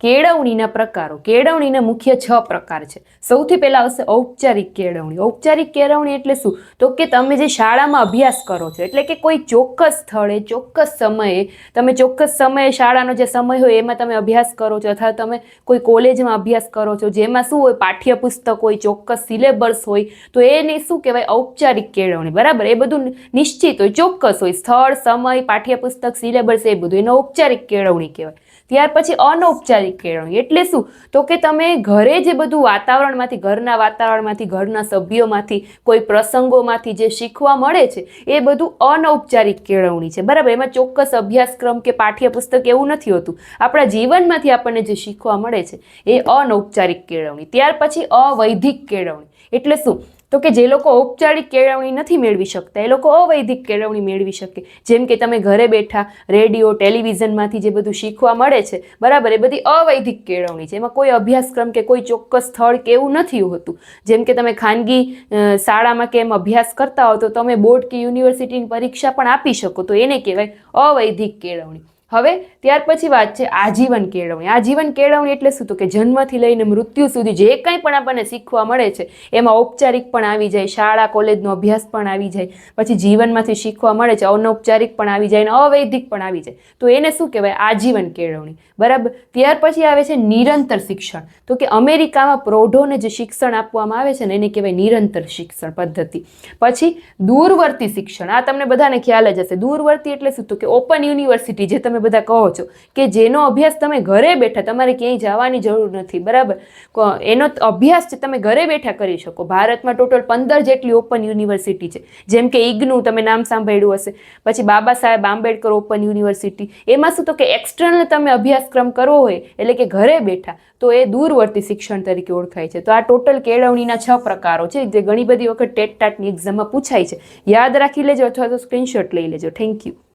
કેળવણીના પ્રકારો. કેળવણીના મુખ્ય છ પ્રકાર છે. સૌથી પહેલા આવશે ઔપચારિક કેળવણી. ઔપચારિક કેળવણી એટલે શું? તો કે તમે જે શાળામાં અભ્યાસ કરો છો, એટલે કે કોઈ ચોક્કસ સ્થળે, ચોક્કસ સમયે, તમે ચોક્કસ સમયે શાળાનો જે સમય હોય એમાં તમે અભ્યાસ કરો છો, અથવા તમે કોઈ કોલેજમાં અભ્યાસ કરો છો, જેમાં શું હોય, પાઠ્યપુસ્તક હોય, ચોક્કસ સિલેબસ હોય, તો એને શું કહેવાય? ઔપચારિક કેળવણી. બરાબર? એ બધું નિશ્ચિત હોય, ચોક્કસ હોય. સ્થળ, સમય, પાઠ્યપુસ્તક, સિલેબસ એ બધું એને ઔપચારિક કેળવણી કહેવાય. ત્યાર પછી અનૌપચારિક કેળવણી. એટલે શું? તો કે તમે ઘરે જે બધું વાતાવરણમાંથી, ઘરના વાતાવરણમાંથી, ઘરના સભ્યોમાંથી, કોઈ પ્રસંગોમાંથી જે શીખવા મળે છે, એ બધું અનૌપચારિક કેળવણી છે. બરાબર? એમાં ચોક્કસ અભ્યાસક્રમ કે પાઠ્યપુસ્તક એવું નથી હોતું. આપણા જીવનમાંથી આપણને જે શીખવા મળે છે, એ અનૌપચારિક કેળવણી. ત્યાર પછી અવૈધિક કેળવણી. એટલે શું? તો કે જે લોકો ઔપચારિક કેળવણી નથી મેળવી શકતા, એ લોકો અવૈધિક કેળવણી મેળવી શકે. જેમ કે તમે ઘરે બેઠા રેડિયો, ટેલિવિઝનમાંથી જે બધું શીખવા મળે છે, બરાબર, એ બધી અવૈધિક કેળવણી છે. એમાં કોઈ અભ્યાસક્રમ કે કોઈ ચોક્કસ સ્થળ કે એવું નથી હોતું. જેમ કે તમે ખાનગી શાળામાં કે એમ અભ્યાસ કરતા હો, તો તમે બોર્ડ કે યુનિવર્સિટીની પરીક્ષા પણ આપી શકો. તો એને કહેવાય અવૈધિક કેળવણી. હવે ત્યાર પછી વાત છે આજીવન કેળવણી. આજીવન કેળવણી એટલે શું? તો કે જન્મથી લઈને મૃત્યુ સુધી જે કંઈ પણ આપણને શીખવા મળે છે, એમાં ઔપચારિક પણ આવી જાય, શાળા, કોલેજનો અભ્યાસ પણ આવી જાય, પછી જીવનમાંથી શીખવા મળે છે, અનૌપચારિક પણ આવી જાય અને અવૈધિક પણ આવી જાય. તો એને શું કહેવાય? આજીવન કેળવણી. બરાબર? ત્યાર પછી આવે છે નિરંતર શિક્ષણ. તો કે અમેરિકામાં પ્રૌઢોને જે શિક્ષણ આપવામાં આવે છે ને એને કહેવાય નિરંતર શિક્ષણ પદ્ધતિ. પછી દૂરવર્તી શિક્ષણ. આ તમને બધાને ખ્યાલ જ હશે. દૂરવર્તી એટલે શું? તો કે ઓપન યુનિવર્સિટી જે તમે બધા કહો છો કે જેનો અભ્યાસ તમે ઘરે બેઠા, તમારે ક્યાંય જવાની જરૂર નથી, બરાબર? એનો અભ્યાસ તમે ઘરે બેઠા કરી શકો. ભારતમાં ટોટલ પંદર જેટલી ઓપન યુનિવર્સિટી છે. જેમ કે ઇગ્નુ તમે નામ સાંભળ્યું હશે. પછી બાબા સાહેબ આંબેડકર ઓપન યુનિવર્સિટી. એમાં શું તો કે એક્સટર્નલ તમે અભ્યાસક્રમ કરવો હોય, એટલે કે ઘરે બેઠા, તો એ દૂરવર્તી શિક્ષણ તરીકે ઓળખાય છે. તો આ ટોટલ કેળવણીના છ પ્રકારો છે. જે ઘણી બધી વખત ટેટ ટાટની એક્ઝામમાં પૂછાય છે. યાદ રાખી લેજો અથવા તો સ્ક્રીનશોટ લઈ લેજો. Thank you